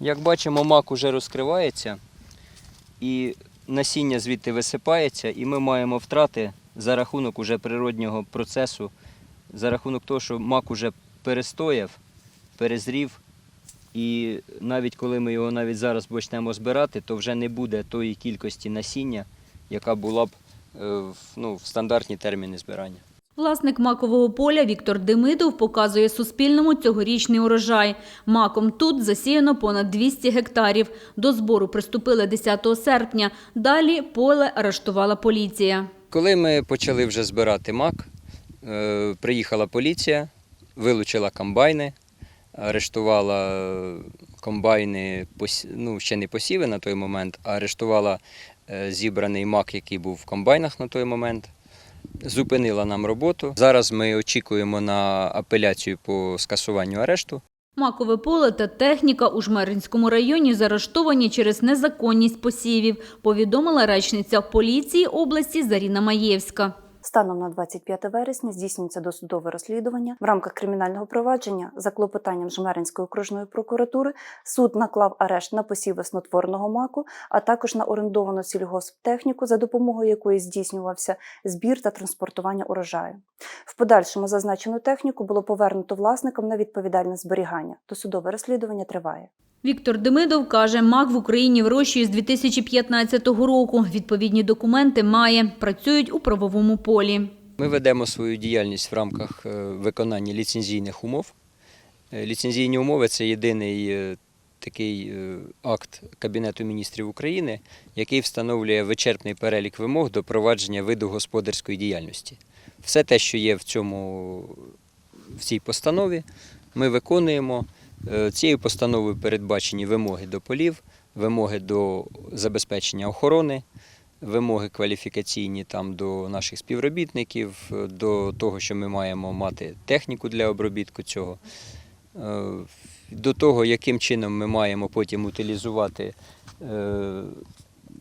Як бачимо, мак уже розкривається і насіння звідти висипається, і ми маємо втрати за рахунок уже природнього процесу, за рахунок того, що мак уже перестояв, перезрів. І навіть коли ми його навіть зараз почнемо збирати, то вже не буде тої кількості насіння, яка була б е, ну, в стандартні терміни збирання. Власник макового поля Віктор Демидов показує Суспільному цьогорічний урожай. Маком тут засіяно понад 200 гектарів. До збору приступили 10 серпня. Далі поле арештувала поліція. Коли ми почали вже збирати мак, е, приїхала поліція, вилучила комбайни, арештувала е, комбайни, ну, ще не посіви на той момент, а арештувала е, зібраний мак, який був в комбайнах на той момент. Зупинила нам роботу. Зараз ми очікуємо на апеляцію по скасуванню арешту. Макове поле та техніка у Жмеринському районі заарештовані через незаконність посівів, повідомила речниця поліції області Заріна Маєвська. Станом на 25 вересня здійснюється досудове розслідування в рамках кримінального провадження за клопотанням Жмеринської окружної прокуратури. Суд наклав арешт на посіви снотворного маку, а також на орендовану сільгосптехніку, за допомогою якої здійснювався збір та транспортування урожаю. В подальшому зазначену техніку було повернуто власникам на відповідальне зберігання. Досудове розслідування триває. Віктор Демидов каже, мак в Україні вирощує з 2015 року. Відповідні документи має, працюють у правовому полі. Ми ведемо свою діяльність в рамках е, виконання ліцензійних умов. Е, Ліцензійні умови це єдиний е, такий акт Кабінету міністрів України, який встановлює вичерпний перелік вимог до провадження виду господарської діяльності. Все те, що є в цьому в цій постанові, ми виконуємо. Е, Цією постановою передбачені вимоги до полів, вимоги до забезпечення охорони, вимоги кваліфікаційні там до наших співробітників, е, до того, що ми маємо мати техніку для обробітку цього, е, до того, яким чином ми маємо потім утилізувати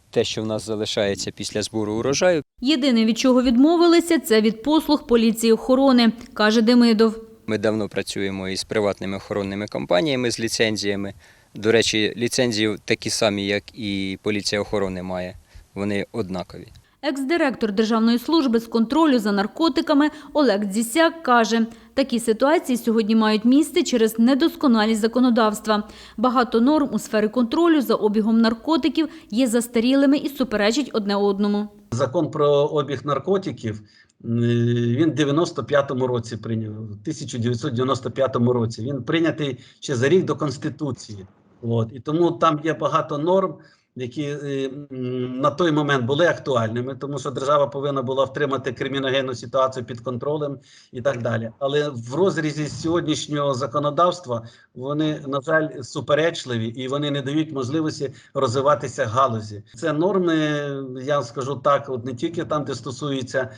те, що в нас залишається після збору урожаю. Єдине, від чого відмовилися, це від послуг поліції охорони, каже Демидов. Ми давно працюємо із приватними охоронними компаніями з ліцензіями. До речі, ліцензії такі самі, як і поліція охорони має. Вони однакові. Екс-директор Державної служби з контролю за наркотиками Олег Дзісяк каже, такі ситуації сьогодні мають місце через недосконалість законодавства. Багато норм у сфері контролю за обігом наркотиків є застарілими і суперечать одне одному. Закон про обіг наркотиків він в 95-му році прийняв, в 1995 році. Він прийнятий ще за рік до Конституції. От. І тому там є багато норм, які е, на той момент були актуальними, тому що держава повинна була втримати криміногенну ситуацію під контролем і так далі. Але в розрізі сьогоднішнього законодавства вони, на жаль, суперечливі і вони не дають можливості розвиватися галузі. Це норми, я скажу так, от не тільки там, де стосується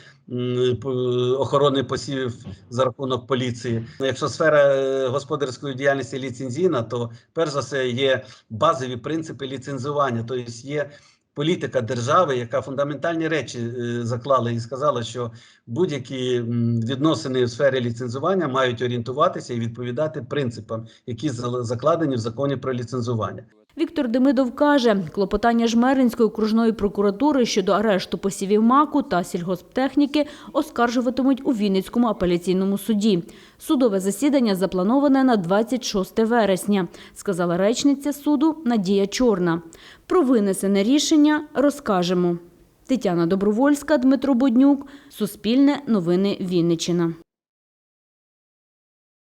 охорони посівів за рахунок поліції. Якщо сфера е, господарської діяльності ліцензійна, то перш за все є базові принципи ліцензування, тобто є. Політика держави, яка фундаментальні речі е, заклала і сказала, що будь-які відносини в сфері ліцензування мають орієнтуватися і відповідати принципам, які закладені в законі про ліцензування. Віктор Демидов каже, клопотання Жмеринської окружної прокуратури щодо арешту посівів маку та сільгосптехніки оскаржуватимуть у Вінницькому апеляційному суді. Судове засідання заплановане на 26 вересня, сказала речниця суду Надія Чорна. Про винесене рішення розкажемо. Тетяна Добровольська, Дмитро Боднюк, Суспільне новини Вінниччина.